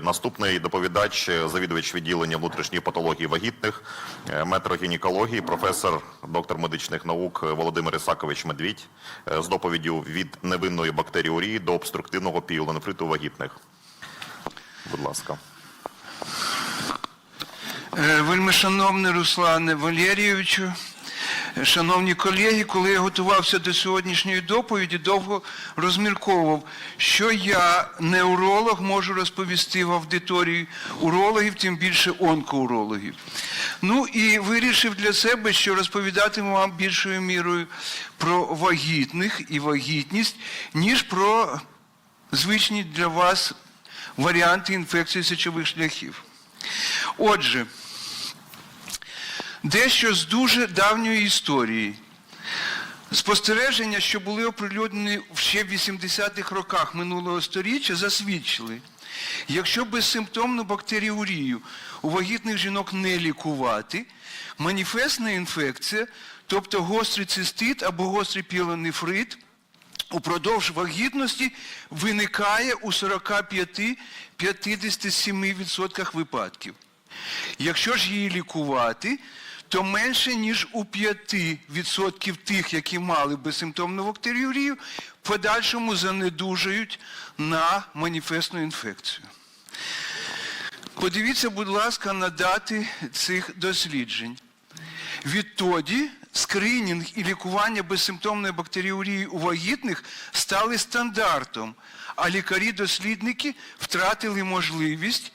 Наступний доповідач, завідувач відділення внутрішньої патології вагітних, е, метрогінекології, професор, доктор медичних наук Володимир Ісакович Медвідь е, з доповіддю від невинної бактеріурії до обструктивного піелонефриту вагітних. Будь ласка. Е, Вельмишановний Руслане Валерійовичу, шановні колеги, коли я готувався до сьогоднішньої доповіді, довго розмірковував, що я, неуролог, можу розповісти в аудиторії урологів, тим більше онкоурологів. Ну і вирішив для себе, що розповідатиму вам більшою мірою про вагітних і вагітність, ніж про звичні для вас варіанти інфекції сечових шляхів. Отже, дещо з дуже давньої історії. Спостереження, що були оприлюднені ще в 80-х роках минулого століття, засвідчили, якщо безсимптомну бактеріурію у вагітних жінок не лікувати, маніфестна інфекція, тобто гострий цистит або гострий пілонефрит, упродовж вагітності виникає у 45-57% випадків. Якщо ж її лікувати, то менше, ніж у 5% тих, які мали безсимптомну бактеріурію, в подальшому занедужають на маніфестну інфекцію. Подивіться, будь ласка, на дати цих досліджень. Відтоді скринінг і лікування безсимптомної бактеріурії у вагітних стали стандартом, а лікарі-дослідники втратили можливість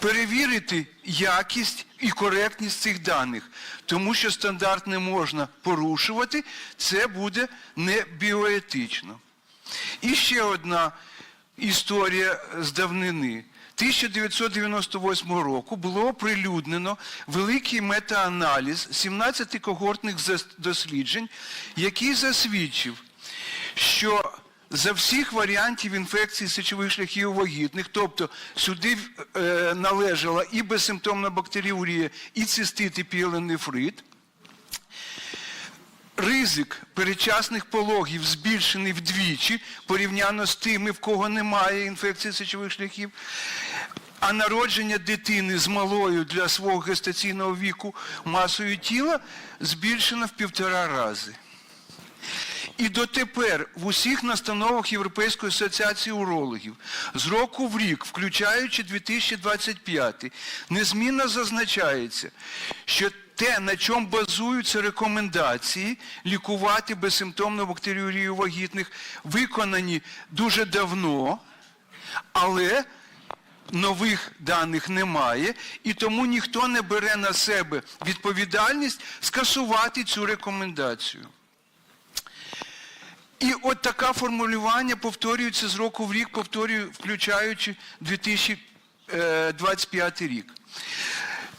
перевірити якість і коректність цих даних, тому що стандарт не можна порушувати, це буде не біоетично. І ще одна історія з давнини. 1998 року було оприлюднено великий метааналіз 17 когортних досліджень, який засвідчив, що за всіх варіантів інфекції сечових шляхів вагітних, тобто сюди е, належала і безсимптомна бактеріурія, і цистит, і піелонефрит, ризик передчасних пологів збільшений вдвічі порівняно з тими, в кого немає інфекції сечових шляхів, а народження дитини з малою для свого гестаційного віку масою тіла збільшено в півтора рази. І дотепер в усіх настановах Європейської асоціації урологів з року в рік, включаючи 2025, незмінно зазначається, що те, на чому базуються рекомендації лікувати безсимптомну бактеріурію вагітних, виконані дуже давно, але нових даних немає, і тому ніхто не бере на себе відповідальність скасувати цю рекомендацію. І от таке формулювання повторюється з року в рік, повторюю, включаючи 2025 рік.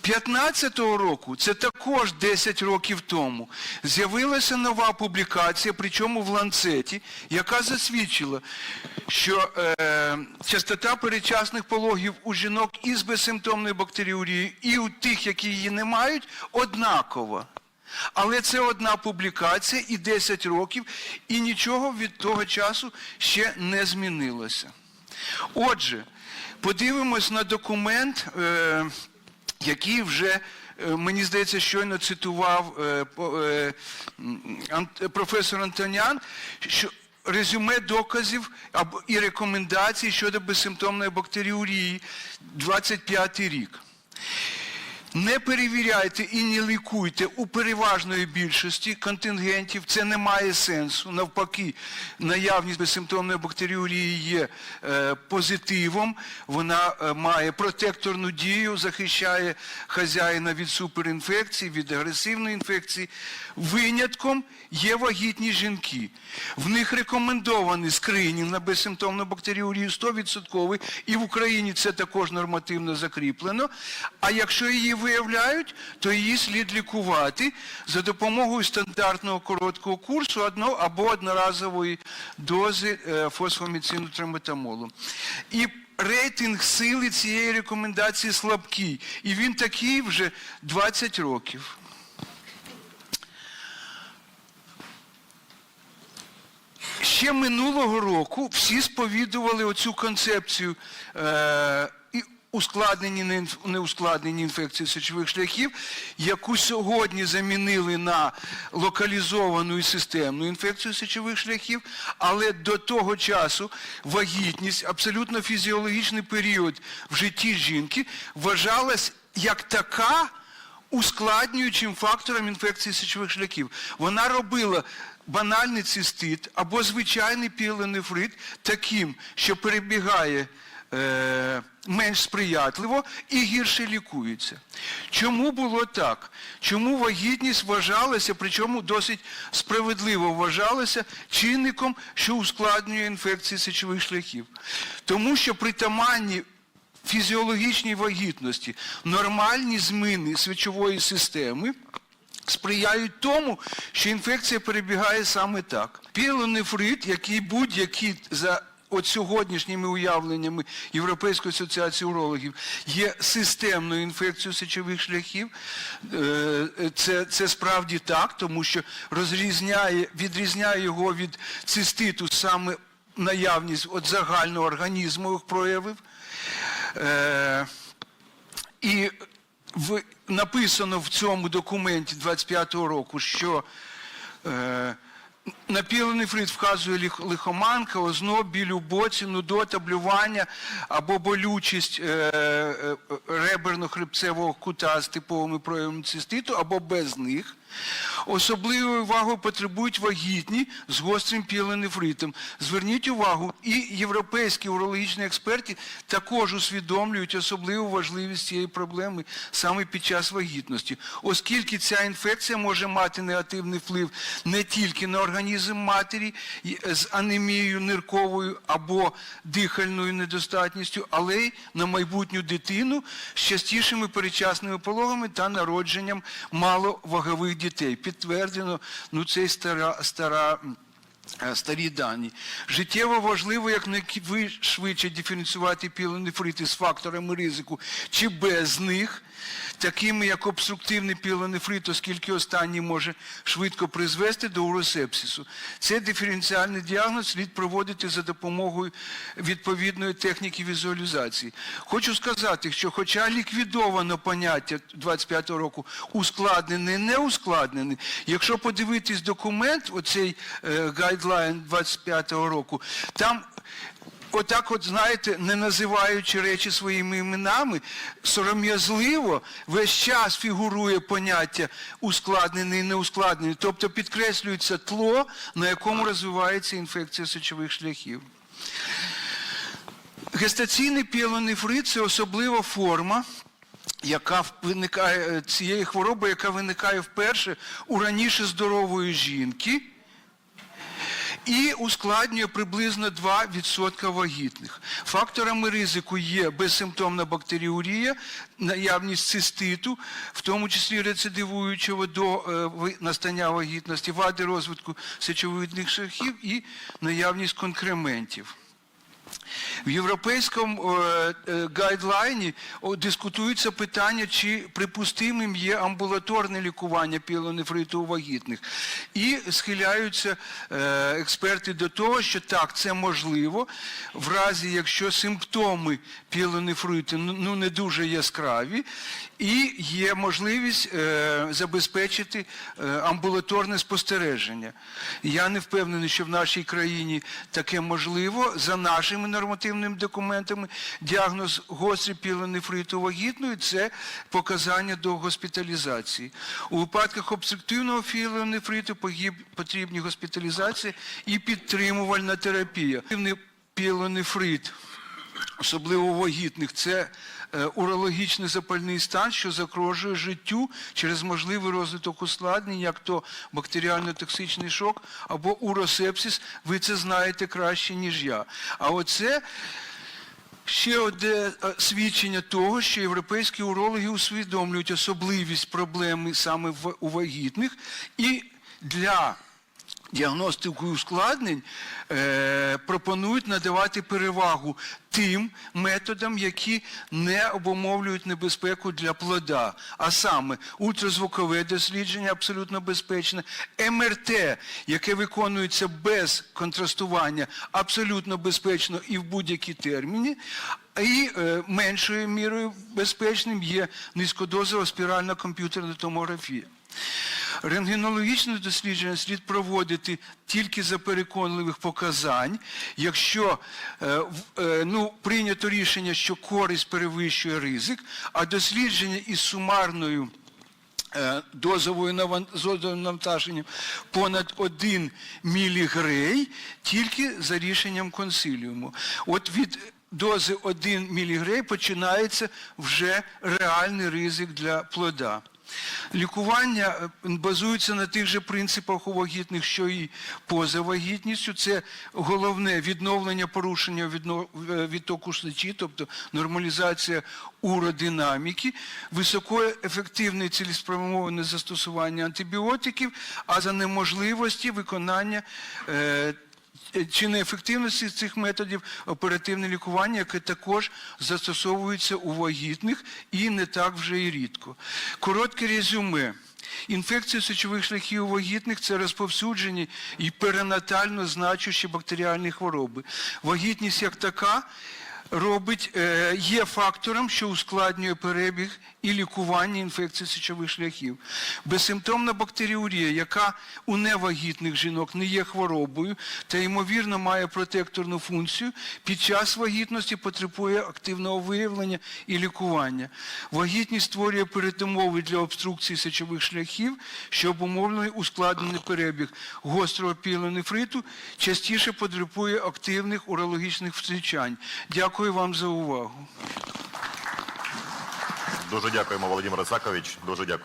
15-го року, це також 10 років тому, з'явилася нова публікація, причому в ланцеті, яка засвідчила, що е, частота передчасних пологів у жінок із безсимптомною бактеріурією і у тих, які її не мають, однакова. Але це одна публікація і 10 років, і нічого від того часу ще не змінилося. Отже, подивимось на документ, е, який вже, е, мені здається, щойно цитував е, професор Антонян, що резюме доказів і рекомендацій щодо безсимптомної бактеріурії 25 рік. Не перевіряйте і не лікуйте у переважної більшості контингентів. Це не має сенсу. Навпаки, наявність безсимптомної бактеріурії є е, позитивом. Вона е, має протекторну дію, захищає хазяїна від суперінфекцій, від агресивної інфекції. Винятком є вагітні жінки. В них рекомендований скринінг на безсимптомну бактеріурію 100% і в Україні це також нормативно закріплено. А якщо її виявляють, то її слід лікувати за допомогою стандартного короткого курсу одно, або одноразової дози е, фосфоміцину триметамолу. І рейтинг сили цієї рекомендації слабкий. І він такий вже 20 років. Ще минулого року всі сповідували оцю концепцію е, ускладнені, не неускладнені інфекції сечових шляхів, яку сьогодні замінили на локалізовану і системну інфекцію сечових шляхів, але до того часу вагітність, абсолютно фізіологічний період в житті жінки вважалась як така ускладнюючим фактором інфекції сечових шляхів. Вона робила банальний цистит або звичайний піелонефрит таким, що перебігає е, менш сприятливо і гірше лікується. Чому було так? Чому вагітність вважалася, причому досить справедливо вважалася чинником, що ускладнює інфекції сечових шляхів? Тому що притаманні фізіологічній вагітності нормальні зміни свічової системи сприяють тому, що інфекція перебігає саме так. Пілонефрит, який будь-який за от сьогоднішніми уявленнями Європейської асоціації урологів є системною інфекцією сечових шляхів. Е, Це, це справді так, тому що розрізняє, відрізняє його від циститу саме наявність от загального організмових проявів. Е, і в, написано в цьому документі 25-го року, що е, напілений фрит вказує лихоманка, озноб, біль у боці, нудота, блювання або болючість е, е, реберно-хребцевого кута з типовими проявами циститу, або без них. Особливої уваги потребують вагітні з гострим піленефритом. Зверніть увагу, і європейські урологічні експерти також усвідомлюють особливу важливість цієї проблеми саме під час вагітності, оскільки ця інфекція може мати негативний вплив не тільки на організм матері з анемією нирковою або дихальною недостатністю, але й на майбутню дитину з частішими передчасними пологами та народженням маловагових дітей. Підтверджено, ну це стара, стара е, старі дані. Життєво важливо як найшвидше диференціювати пілонефрити з факторами ризику чи без них, такими як обструктивний пілонефрит, оскільки останній може швидко призвести до уросепсису. Цей диференціальний діагноз слід проводити за допомогою відповідної техніки візуалізації. Хочу сказати, що хоча ліквідовано поняття 25-го року ускладнений, не ускладнений, якщо подивитись документ, оцей е, гайдлайн 25-го року, там Отак, от, знаєте, не називаючи речі своїми іменами, сором'язливо весь час фігурує поняття ускладнений і неускладнений, тобто підкреслюється тло, на якому розвивається інфекція сечових шляхів. Гестаційний піелонефрит – це особлива форма, яка виникає, цієї хвороби, яка виникає вперше у раніше здорової жінки, і ускладнює приблизно 2% вагітних. Факторами ризику є безсимптомна бактеріурія, наявність циститу, в тому числі рецидивуючого до е, настання вагітності, вади розвитку сечовидних шляхів і наявність конкрементів. В європейському е, е, гайдлайні дискутується питання, чи припустимим є амбулаторне лікування пілонефриту у вагітних. І схиляються е, експерти до того, що так, це можливо, в разі, якщо симптоми пілонефриту ну, ну, не дуже яскраві, і є можливість забезпечити амбулаторне спостереження. Я не впевнений, що в нашій країні таке можливо. За нашими нормативними документами діагноз гострий пілонефриту вагітної – це показання до госпіталізації. У випадках обструктивного пілонефриту потрібні госпіталізація і підтримувальна терапія. Пілонефрит особливо вагітних, це е, урологічний запальний стан, що загрожує життю через можливий розвиток ускладнень, як то бактеріально-токсичний шок або уросепсис. Ви це знаєте краще, ніж я. А оце ще одне е, свідчення того, що європейські урологи усвідомлюють особливість проблеми саме у вагітних і для діагностикою ускладнень е, пропонують надавати перевагу тим методам, які не обумовлюють небезпеку для плода, а саме ультразвукове дослідження абсолютно безпечне, МРТ, яке виконується без контрастування, абсолютно безпечно і в будь-які терміни, і е, меншою мірою безпечним є низькодозова спіральна комп'ютерна томографія. Рентгенологічне дослідження слід проводити тільки за переконливих показань, якщо е, е, ну, прийнято рішення, що користь перевищує ризик, а дослідження із сумарною е, дозовою наван- навантаженням понад 1 мілігрей тільки за рішенням консиліуму. От від дози 1 мілігрей починається вже реальний ризик для плода. Лікування е, базується на тих же принципах у вагітних, що і поза вагітністю. Це головне відновлення порушення е, відтоку сечі, тобто нормалізація уродинаміки, високоефективне цілеспрямоване застосування антибіотиків, а за неможливості виконання е, чи неефективності цих методів оперативне лікування, яке також застосовується у вагітних і не так вже і рідко. Коротке резюме. Інфекції сечових шляхів вагітних це розповсюджені і перинатально значущі бактеріальні хвороби. Вагітність як така робить, е, є фактором, що ускладнює перебіг і лікування інфекцій сечових шляхів. Безсимптомна бактеріурія, яка у невагітних жінок не є хворобою та, ймовірно, має протекторну функцію, під час вагітності потребує активного виявлення і лікування. Вагітність створює передумови для обструкції сечових шляхів, що обумовлений ускладнений перебіг гострого пілонефриту, частіше потребує активних урологічних втручань. Дякую вам за увагу. Дуже дякуємо, Володимир Ісакович. Дуже дякую.